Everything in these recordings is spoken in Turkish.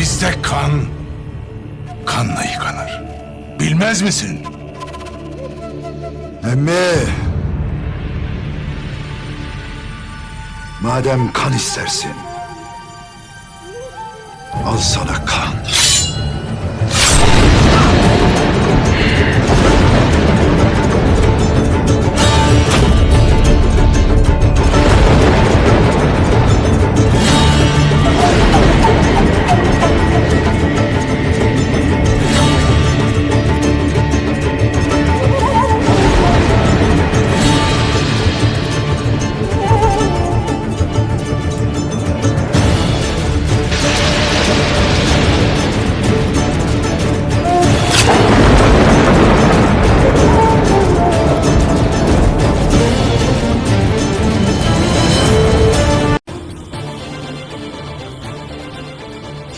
Bizde kan kanla yıkanır. Bilmez misin? Emmi. Madem kan istersin. Al sana kan.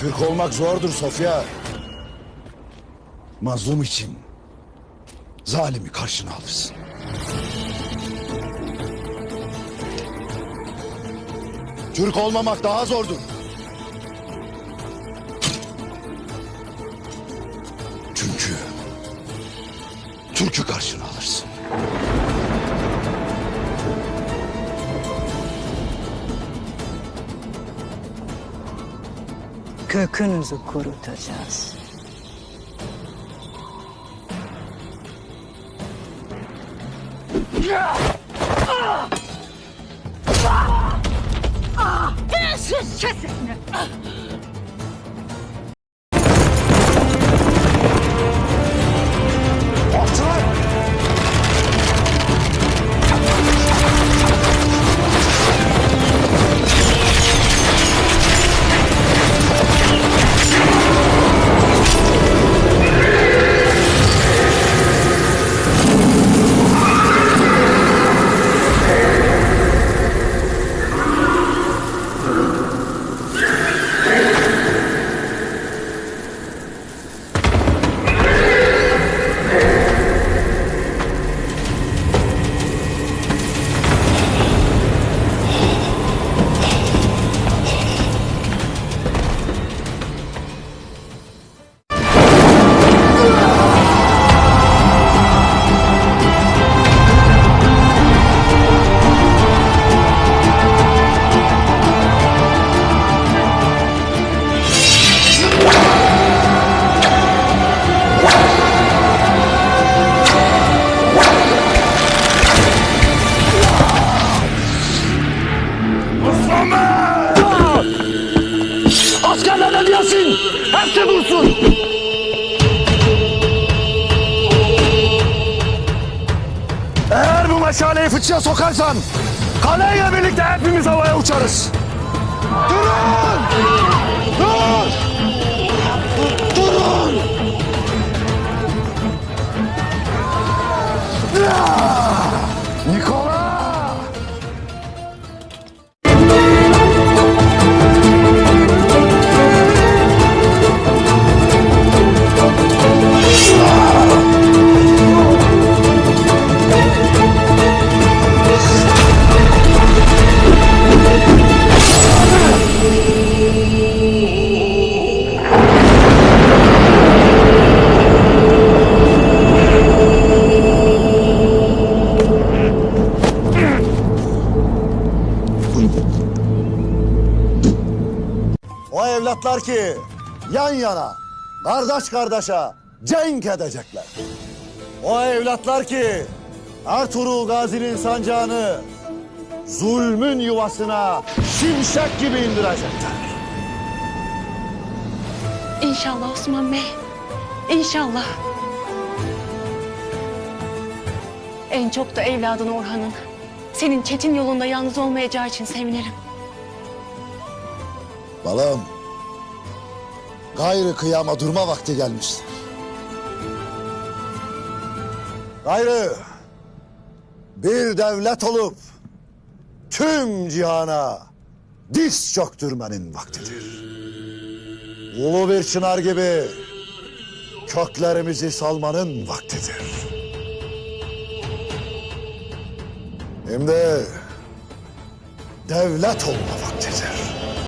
Türk olmak zordur Sofya. Mazlum için zalimi karşına alırsın. Türk olmamak daha zordur. Çünkü Türk'ü karşına alırsın. Kökünüzü kurutacağız. Siz kes Askerlerden gelsin! Hepsi dursun! Eğer bu meşaleyi fıçıya sokarsan kaleyle birlikte hepimiz havaya uçarız. Durun! Dur! Evlatlar ki yan yana, kardeş kardeşe cenk edecekler. O evlatlar ki Ertuğrul Gazi'nin sancağını zulmün yuvasına şimşek gibi indirecekler. İnşallah Osman Bey. İnşallah. En çok da evladın Orhan'ın. Senin çetin yolunda yalnız olmayacağı için sevinirim. Balım, gayrı kıyama durma vakti gelmiştir. Gayrı bir devlet olup tüm cihana diz çöktürmenin vaktidir. Ulu bir çınar gibi köklerimizi salmanın vaktidir. Hem de devlet olma vaktidir.